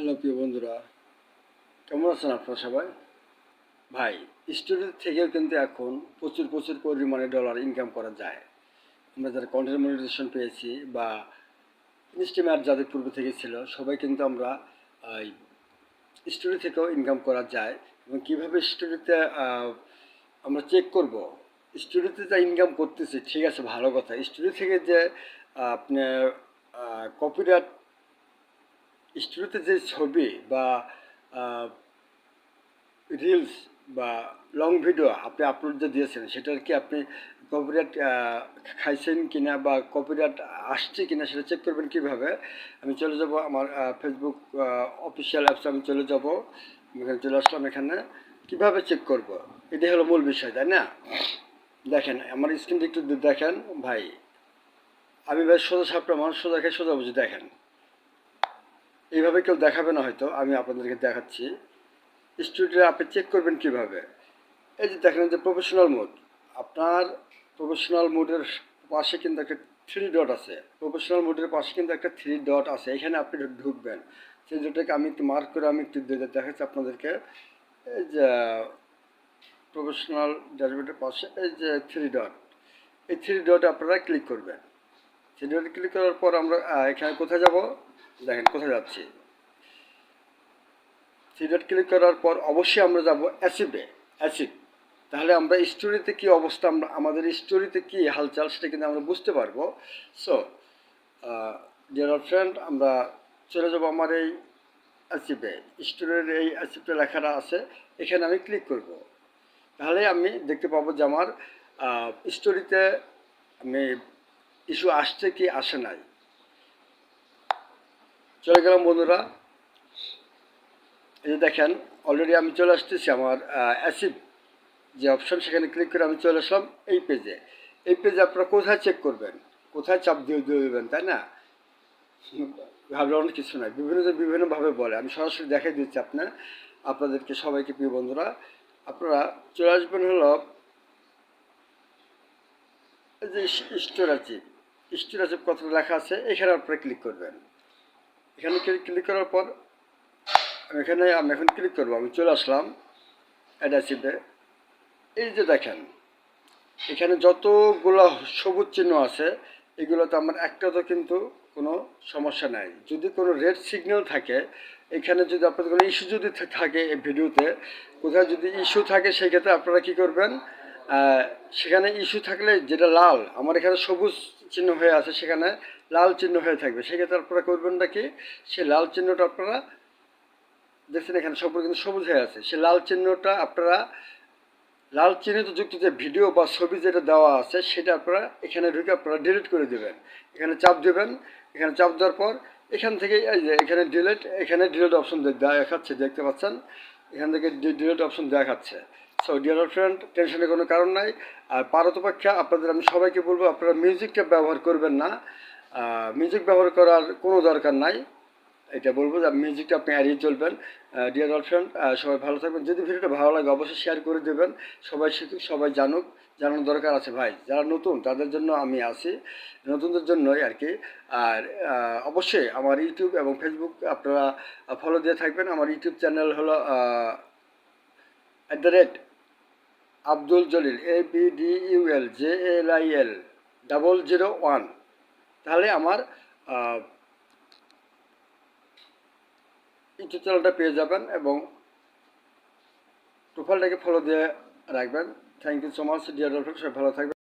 Hello প্রিয় বন্ধুরা, কেমন আছেন আপনারা সবাই? ভাই স্টুডিও থেকেও কিন্তু এখন প্রচুর প্রচুর পরিমাণে ডলার ইনকাম করা যায়। আমরা যারা কন্টেন্ট মনিটাইজেশন পেয়েছি বা ইনস্টিমেট যাদের পূর্ব থেকে ছিল, সবাই কিন্তু আমরা স্টুডিও থেকেও ইনকাম করা যায়। এবং কীভাবে স্টুডিওতে আমরা চেক করব? স্টুডিওতে যা ইনকাম করতেছি, ঠিক আছে, ভালো কথা। স্টুডিও থেকে যে আপনার কপিরাইট স্টুডিওতে যে ছবি বা রিলস বা লং ভিডিও আপনি আপলোড যে দিয়েছেন, সেটার কি আপনি কপিরাইট খাইছেন কিনা বা কপিরাইট আসছে কিনা সেটা চেক করবেন কীভাবে? আমি চলে যাব আমার ফেসবুক অফিসিয়াল অ্যাপসে আমি চলে যাব। এখানে চলে আসলাম এখানে। কীভাবে চেক করব? এটাই হলো মূল বিষয়, তাই না? দেখেন, আমার স্ক্রিনটা একটু দেখেন, ভাই। আমি ভাই সোজা সাপটা মানুষ, সোজা খেয়ে সোজা বুঝি, দেখেন। এইভাবে কেউ দেখাবে না হয়তো, আমি আপনাদেরকে দেখাচ্ছি। স্টুডিও আপনি চেক করবেন কীভাবে? এই যে দেখেন যে প্রফেশনাল মোড আপনার প্রফেশনাল মোডের পাশে কিন্তু একটা থ্রি ডট আছে। প্রফেশনাল মোডের পাশে কিন্তু একটা থ্রি ডট আছে। এখানে আপনি ঢুকবেন। সেই ডটটাকে আমি একটু মার্ক করে আমি একটু দেখাচ্ছি আপনাদেরকে। এই যে প্রফেশনাল ড্যাশবোর্ডের পাশে এই যে থ্রি ডট এই থ্রি ডট আপনারা ক্লিক করবেন। থ্রি ডট ক্লিক করার পর আমরা এখানে কোথায় যাব? দেখেন, কোথায় যাচ্ছি? সিডার ক্লিক করার পর অবশ্যই আমরা যাব অ্যাসিডে অ্যাসিড তাহলে আমরা স্টোরিতে কি অবস্থা, আমরা, আমাদের স্টোরিতে কি হালচাল সেটা কিন্তু আমরা বুঝতে পারব। সো ডিয়ার ফ্রেন্ড আমরা চলে যাব আমার এই অ্যাসিপে স্টোরের এই অ্যাসিপটা লেখাটা আছে, এখানে আমি ক্লিক করব। তাহলে আমি দেখতে পাবো যে আমার স্টোরিতে আমি ইস্যু আসছে কি, আসে নাই। চলে গেলাম বন্ধুরা। এই দেখেন অলরেডি আমি চলে আসতেছি আমার অ্যাসিড যে অপশন সেখানে ক্লিক করে আমি চলে আসলাম এই পেজে এই পেজে আপনারা কোথায় চেক করবেন? কোথায় চাপ দিয়ে দিয়ে দেবেন, তাই না? ভাবলে অনেক কিছু নয় বিভিন্ন বিভিন্নভাবে বলে। আমি সরাসরি দেখাই দিচ্ছি আপনার, আপনাদেরকে, সবাইকে প্রিয় বন্ধুরা। আপনারা চলে আসবেন হলো যে স্টোর আছে স্টোর আছে কতটা লেখা আছে, এখানে আপনারা ক্লিক করবেন। এখানে ক্লিক করার পর এখানে, আমি এখন ক্লিক করব, আমি চলে আসলাম অ্যাডাসিপে এই যে দেখেন, এখানে যতগুলো সবুজ চিহ্ন আছে, এগুলোতে আমার একটাতে কিন্তু কোনো সমস্যা নাই। যদি কোনো রেড সিগন্যাল থাকে, এখানে যদি আপনাদের কোনো ইস্যু যদি থাকে এই ভিডিওতে, কোথায় যদি ইস্যু থাকে সেই ক্ষেত্রে আপনারা কী করবেন সেখানে ইস্যু থাকলে যেটা লাল, আমার এখানে সবুজ চিহ্ন হয়ে আছে, সেখানে লাল চিহ্ন হয়ে থাকবে। সেক্ষেত্রে আপনারা করবেন না কি? সেই লাল চিহ্নটা আপনারা দেখছেন এখানে সবগুলো কিন্তু সবুজ হয়ে আছে। সে লাল চিহ্নটা আপনারা লাল চিহ্নিত যুক্ত যে ভিডিও বা ছবি যেটা দেওয়া আছে, সেটা আপনারা এখানে ঢুকে আপনারা ডিলিট করে দেবেন। এখানে চাপ দেবেন। এখানে চাপ দেওয়ার পর এখান থেকে এই যে এখানে ডিলিট এখানে ডিলিট অপশন দেখাচ্ছে, দেখতে পাচ্ছেন? এখান থেকে ডিলিট অপশন দেখাচ্ছে। সো ডিয়ার ফ্রেন্ড টেনশনের কোনো কারণ নাই। আর পারতপেক্ষা আপনাদের আমি সবাইকে বলব, আপনারা মিউজিকটা ব্যবহার করবেন না। মিউজিক ব্যবহার করার কোনো দরকার নাই। এটা বলব যে মিউজিকটা আপনি এড়িয়ে চলবেন। ডিয়ার অল ফ্রেন্ড সবাই ভালো থাকবেন। যদি ভিডিওটা ভালো লাগে, অবশ্যই শেয়ার করে দেবেন। সবাই শিখুক, সবাই জানুক, জানানোর দরকার আছে। ভাই, যারা নতুন, তাদের জন্য আমি আছি। নতুনদের জন্যই আর কি। আর অবশ্যই আমার ইউটিউব এবং ফেসবুক আপনারা ফলো দিয়ে থাকবেন। আমার ইউটিউব চ্যানেল হলো at the rate Abdul Jalil A B D U L J L I L double zero one তাহলে আমার ইউটিউব চ্যানেলটা পেয়ে যাবেন এবং প্রোফাইলটাকে ফলো দিয়ে রাখবেন। Thank you so much dear সবাই ভালো থাকবেন।